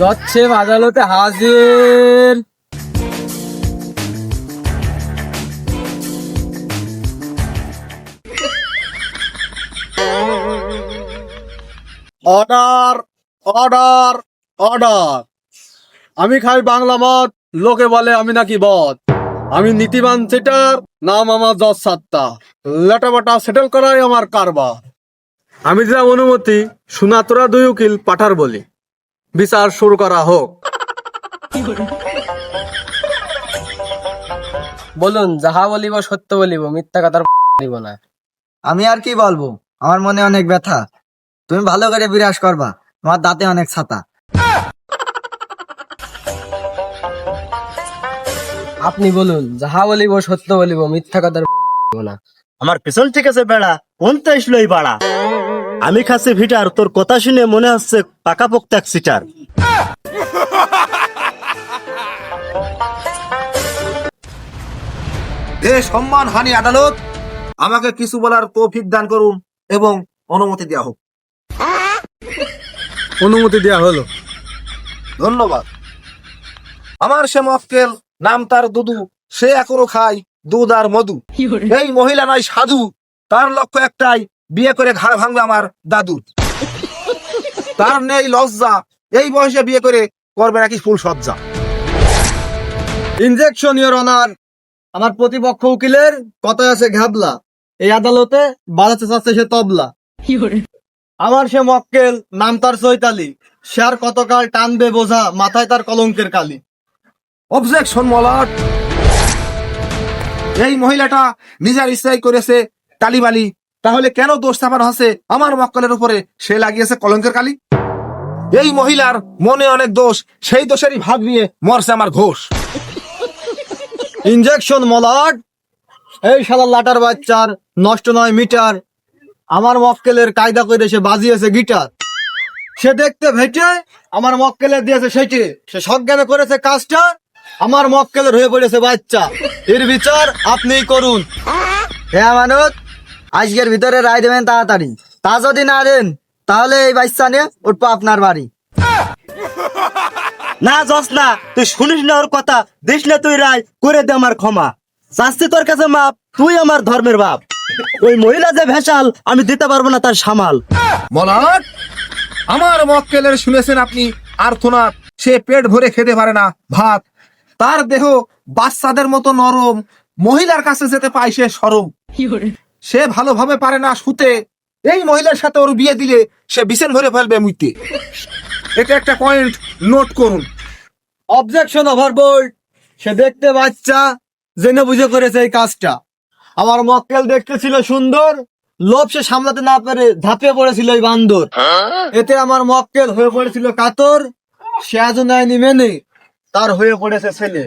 যাচ্ছে আদালতে হাজির অর্ডার অর্ডার অর্ডার আমি খাই বাংলা মদ, লোকে বলে আমি নাকি বদ। আমি নীতিবান সেটার নাম আমার জজ সাত্তা। লেটাবাটা সেটেল করাই আমার কারবার। আমি যা অনুমতি, সুনাতরা দুই উকিল পাঠার বলি। বিচার শুরু করা হোক। বলুন যাহা বলিব সত্য বলিব মিথ্যা কথার দিব না। আমি আর কি বলব? আমার মনে অনেক ব্যথা। তুমি ভালো করে বিরাজ করবা। তোমার দাঁতে অনেক ছাতা। আপনি বলুন যাহা বলিব সত্য বলিব মিথ্যা কথার দিব না। আমার পেছন ঠিক আছে বেড়া কোনটা আসলো এই বাড়া। আমি খাচ্ছি ভিটার তোর কথা শুনে মনে হচ্ছে পাকা পাকাপোক্ত এক সিটার। এ সম্মান হানি আদালত আমাকে কিছু বলার তৌফিক দান করুন এবং অনুমতি দেওয়া হোক। অনুমতি দেওয়া হলো। ধন্যবাদ। আমার সে মক্কেল নাম তার দুদু সে এখনও খায় দুধ আর মধু। এই মহিলা নয় সাধু তার লক্ষ্য একটাই বিয়ে করে ঘাড় ভাঙবে আমার দাদু। তার নেই লজ্জা, এই বয়সে বিয়ে করে করবে নাকি ফুল সজ্জা ইনজেকশন ইওর অনার আমার প্রতিপক্ষ উকিলের কথায় আছে ঘাবলা। এই আদালতে বাজাতে চাচ্ছে সে তবলা। আমার সে মক্কেল, নাম তার চৈতালি। সে আর কতকাল টানবে বোঝা মাথায় তার কলঙ্কের কালি। অবজেকশন মলট এই মহিলাটা নিজের ইচ্ছাই করেছে তালিবালি তাহলে কেন দোষ চাপানো হচ্ছে আমার মক্কলের উপরে? সে লাগিয়েছে কলঙ্কের কালি? এই মহিলার মনে অনেক দোষ, সেই দোষেরই ভাগ নিয়ে মরছে আমার ঘোষ। ইনজেকশন মলাট। এই শালা লাটার বাচ্চার, নষ্ট নয় মিটার। আমার মক্কেলের কায়দা করে সে বাজিয়েছে গিটার। সে দেখতে ভেটে, আমার মক্কেলের দিয়েছে সেটে। সে সজ্ঞানে করেছে কাজটা, আমার মক্কেলের হয়ে পড়েছে বাচ্চা। এর বিচার আপনিই করুন। হ্যাঁ মানত আজকের ভিতরে রায় দেবেন তাড়াতাড়ি। তা যদি না দেন তাহলে এই বাচ্চা নিয়ে উঠবো আপনার বাড়ি। না যাস না তুই শুনিস না ওর কথা। দিস না তুই রায় করে দে আমার ক্ষমা। চাচ্ছি তোর কাছে মাপ তুই আমার ধর্মের বাপ। ওই মহিলা যে ভেসাল আমি দিতে পারব না তার সামাল। মলাট আমার মক্কেলের শুনেছেন আপনি আর্থনাথ সে পেট ভরে খেতে পারে না ভাত। তার দেহ বাচ্চাদের মতো নরম। মহিলার কাছে যেতে পায় সে সরম। সে ভালোভাবে পারে না শুতে। এই মহিলার সাথে ওর বিয়ে দিলে সে বিছেন ভরে ফেলবে মুইতে। এটা একটা পয়েন্ট নোট করুন। অবজেকশন ওভারবোর্ড সে দেখতে বাচ্চা, জেনে বুঝে করেছে এই কাজটা। আমার মক্কেল দেখতে ছিল সুন্দর, লোভ সে সামলাতে না পেরে ঝাঁপিয়ে পড়েছিল ওই বান্দর। এতে আমার মক্কেল হয়ে পড়েছিল কাতর, সে আজও নেয়নি মেনে, তার হয়ে পড়েছে ছেলে।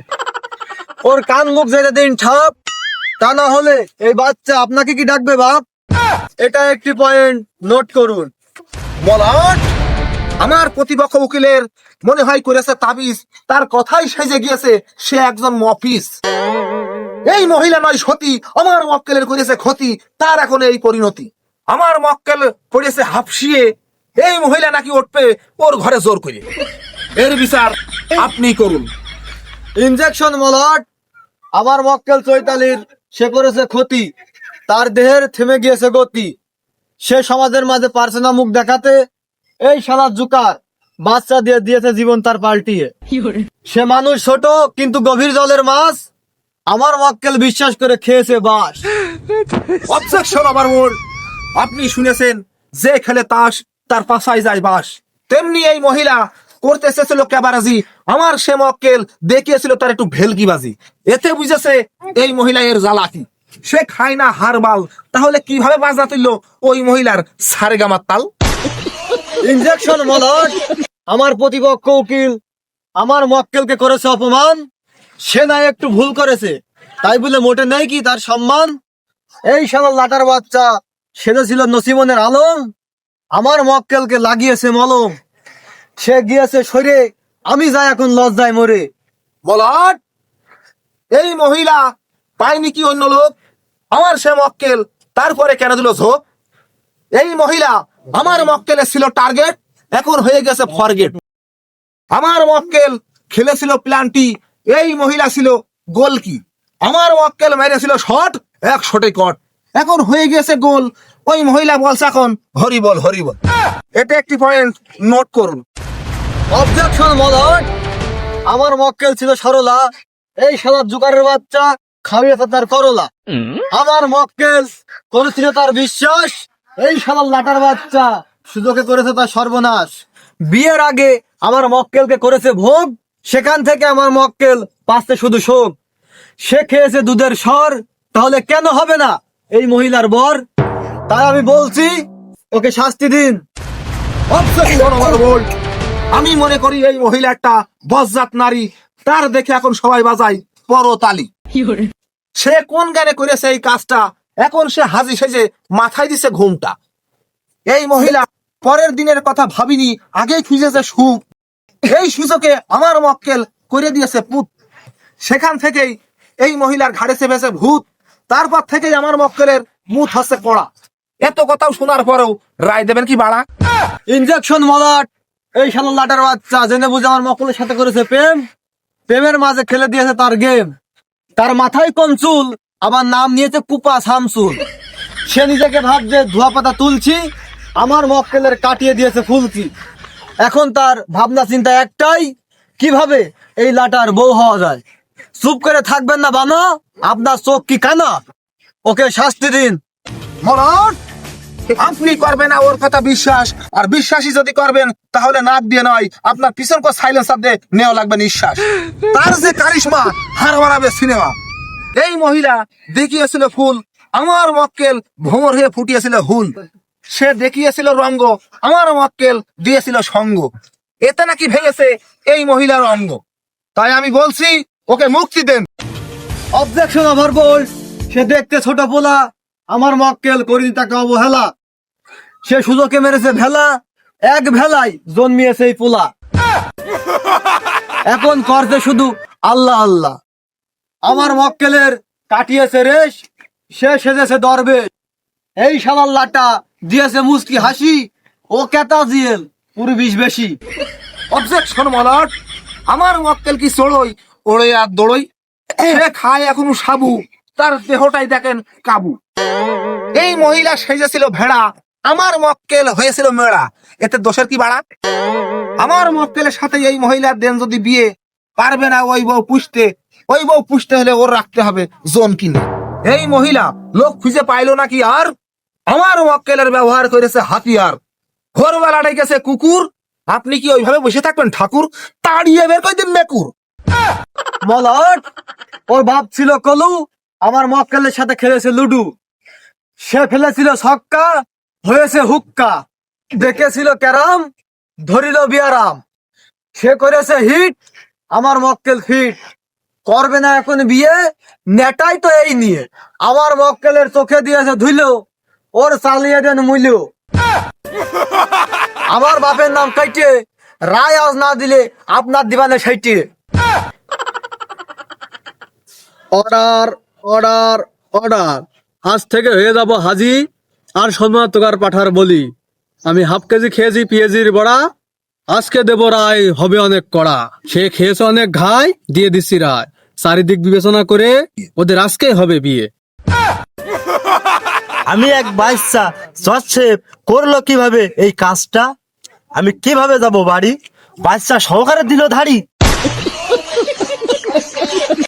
ওর কান মুখ যেতে দিন ঠাপ তা না হলে এই বাচ্চা আপনাকে কি ডাকবে বাপ? এটা একটি পয়েন্ট, নোট করুন। মলাট আমার প্রতিপক্ষ উকিলের মনে হয় করেছে তাবিজ। তার কথাই সেজে গিয়েছে, সে একজন মফিস এই মহিলা নয়, সতী। আমার মক্কেলের করেছে ক্ষতি, তার এখন এই পরিণতি। আমার মক্কেল করেছে হাফসিয়ে। এই মহিলা নাকি উঠবে ওর ঘরে জোর করে। এর বিচার আপনি করুন। ইনজেকশন মলট আমার মক্কেল চৈতালির সে করেছে ক্ষতি। তার দেহের থেমে গিয়েছে গতি। সে সমাজের মাঝে পারছে না মুখ দেখাতে। এই শালা জুকার বাচ্চা দিয়ে দিয়েছে জীবন তার পাল্টিয়ে। সে মানুষ ছোট কিন্তু গভীর জলের মাছ। আমার মক্কেল বিশ্বাস করে খেয়েছে বাস। অবজেকশন আমার মোর আপনি শুনেছেন যে খেলে তাস তার পাশায় যায় বাস। তেমনি এই মহিলা করতে এসেছিল ক্যাবারাজি আমার সে মক্কেল দেখিয়েছিল তার একটু ভেলকিবাজি। এতে বুঝেছে এই মহিলা এর জ্বালাকি। সে খায় না হারবাল তাহলে কীভাবে বাজনা তুলল ওই মহিলার সারে গামার তাল? ইনজেকশন মলট আমার প্রতিপক্ষ উকিল, আমার মক্কেলকে করেছে অপমান। সে না একটু ভুল করেছে। তাই বলে মোটে নেই কি তার সম্মান? এই শালা লাটার বাচ্চা সেটা ছিল নসিমনের আলম। আমার মক্কেলকে লাগিয়েছে মলম। সে গিয়েছে সরে, আমি যাই এখন লজ্জায় মরে। বলাট এই মহিলা পায়নি কি অন্য লোক? আমার সে মক্কেল, তারপরে কেন দিল ঝোপ? এই মহিলা আমার মক্কেলের ছিল টার্গেট, এখন হয়ে গেছে ফরগেট। আমার মক্কেল খেলেছিল প্ল্যানটি এই মহিলা ছিল গোলকি। আমার মক্কেল মেরেছিল শট, এক শটে কট। এখন হয়ে গেছে গোল, ওই মহিলা বলছে এখন হরিবল হরিবল। এটা একটি পয়েন্ট নোট করুন। অবজেকশন মলট আমার মক্কেল ছিল সরলা। এই শালা জুকারের বাচ্চা খাইয়েছে তার করলা। আমার মক্কেল করেছিল তার বিশ্বাস। এই শালার লাটার বাচ্চা সুযোগে করেছে তার সর্বনাশ। বিয়ের আগে আমার মক্কেলকে করেছে ভোগ। সেখান থেকে আমার মক্কেল পাচ্ছে শুধু শোক। সে খেয়েছে দুধের স্বর। তাহলে কেন হবে না এই মহিলার বর? তাই আমি বলছি ওকে শাস্তি দিন. আমি মনে করি এই মহিলাটা বজ্জাত নারী। তার দেখে এখন সবাই বাজায় পরতালি। সে কোন গানে করেছে এই কাজটা? এখন সে হাজি সেজে মাথায় দিছে ঘুমটা। এই মহিলা পরের দিনের কথা ভাবিনি আগেই খুঁজেছে সুখ। এই সুযোগে আমার মক্কেল করে দিয়েছে পুত। সেখান থেকেই এই মহিলার ঘাড়ে চেপেছে ভূত। তারপর থেকেই আমার মক্কেলের মুখ হচ্ছে কড়া। এত কথাও শোনার পরেও রায় দেবেন কি বাড়া? ইনজেকশন মলাট। এই শালা লাটার বাচ্চা, জেনে বুঝে আমার মকলের সাথে করেছে প্রেম? প্রেমের মাঝে খেলে দিয়েছে তার গেম তার মাথায় কম চুল আমার নাম নিয়েছে কুপা শামসুল। সে নিজেকে ভাবছে, ধোয়া পাতা তুলছি, আমার মক্কেলের কাটিয়ে দিয়েছে ফুলকি। এখন তার ভাবনা চিন্তা একটাই, কীভাবে এই লাটার বউ হওয়া যায়? চুপ করে থাকবেন না বানো, আপনার চোখ কি কানা? ওকে শাস্তি দিন। মরণ আপনি করবেন ওর কথা বিশ্বাস। আর বিশ্বাসী যদি করবেন, তাহলে নাক দিয়ে নয়, আপনার পিছন কো সাইলেন্সার দিয়ে নেওয়া লাগবে নিঃশ্বাস। তার যে কারিশমা, হার মারাবে সিনেমা। এই মহিলা দেখিয়েছিল ফুল, আমার মক্কেল ভোমর হয়ে ফুটিয়েছিল হুল। সে দেখিয়েছিল রঙ্গ, আমার মক্কেল দিয়েছিল সঙ্গ। এতে নাকি ভেঙেছে এই মহিলার অঙ্গ। তাই আমি বলছি, ওকে মুক্তি দেন। অবজেকশন ওভার বোল্ড সে দেখতে ছোট পোলা আমার মক্কেল করিনি তাকে অবহেলা। সে সুযোগে মেরেছে ভেলা, এক ভেলায় জন্মিয়েছে এই পোলা। এখন করছে শুধু আল্লাহ আল্লাহ। আমার মক্কেলের কাটিয়েছে রেশ, সে সেজেছে দরবেশ। এই শালার লাটা দিয়েছে মুস্কি হাসি, ও কেতা জিয়েল, পুরো বিষ বেশি। অবজেকশন মলাট আমার মক্কেল কি চড়ই, ওড়ে আর দড়ই। সে খায় এখনও সাবু। তার দেহটাই দেখেন কাবু। এই মহিলা সেজেছিল ভেড়া, আমার মক্কেল হয়েছিল মেড়া। এতে দোষের কি বাড়া আমার মক্কেলের সাথে এই মহিলার দেন যদি বিয়ে, পারবে না ওই বউ পুষতে। ওই বউ পুষতে হলে ওর রাখতে হবে জোন কিনে। এই মহিলা লোক খুঁজে পাইলো নাকি আর? আমার মক্কেলের ব্যবহার করেছে হাতিয়ার। ভোরবেলাটাই গেছে কুকুর। আপনি কি ওইভাবে বসে থাকবেন, ঠাকুর? তাড়িয়ে বের করে দিন মেকুর। মলট, ওর বাপ ছিল কলু। আমার মক্কেলের সাথে খেলেছে লুডু। সে ফেলেছিল ছক্কা হয়েছে হুক্কা। দেখেছিল ক্যারাম ধরিল বিয়ারাম সে করেছে হিট আমার মক্কেল ফিট। করবে না এখন বিয়ে নেটাই তো এই নিয়ে। আমার মক্কেলের চোখে দিয়েছে ধুইল ওর চালিয়ে দেন মূল্য আমার বাপের নাম কাইটে রায় আজ না দিলে আপনার দিবানে সাইটে। Order order order. আজ থেকে হয়ে যাব হাজি আর সময় তোকার পাঠার বলি। আমি হাফ কেজি খেয়েছি পিএজির বড়া, আজকে দেব রায়, হবে অনেক কড়া। সে খেয়েছে অনেক ঘাই, দিয়ে দিচ্ছি রায়। চারিদিক বিবেচনা করে ওদের আজকেই হবে বিয়ে। আমি এক বাচ্চা জজ করল কীভাবে এই কাজটা? আমি কীভাবে যাব বাড়ি? বাচ্চা সহকারে দিল ধাড়ি।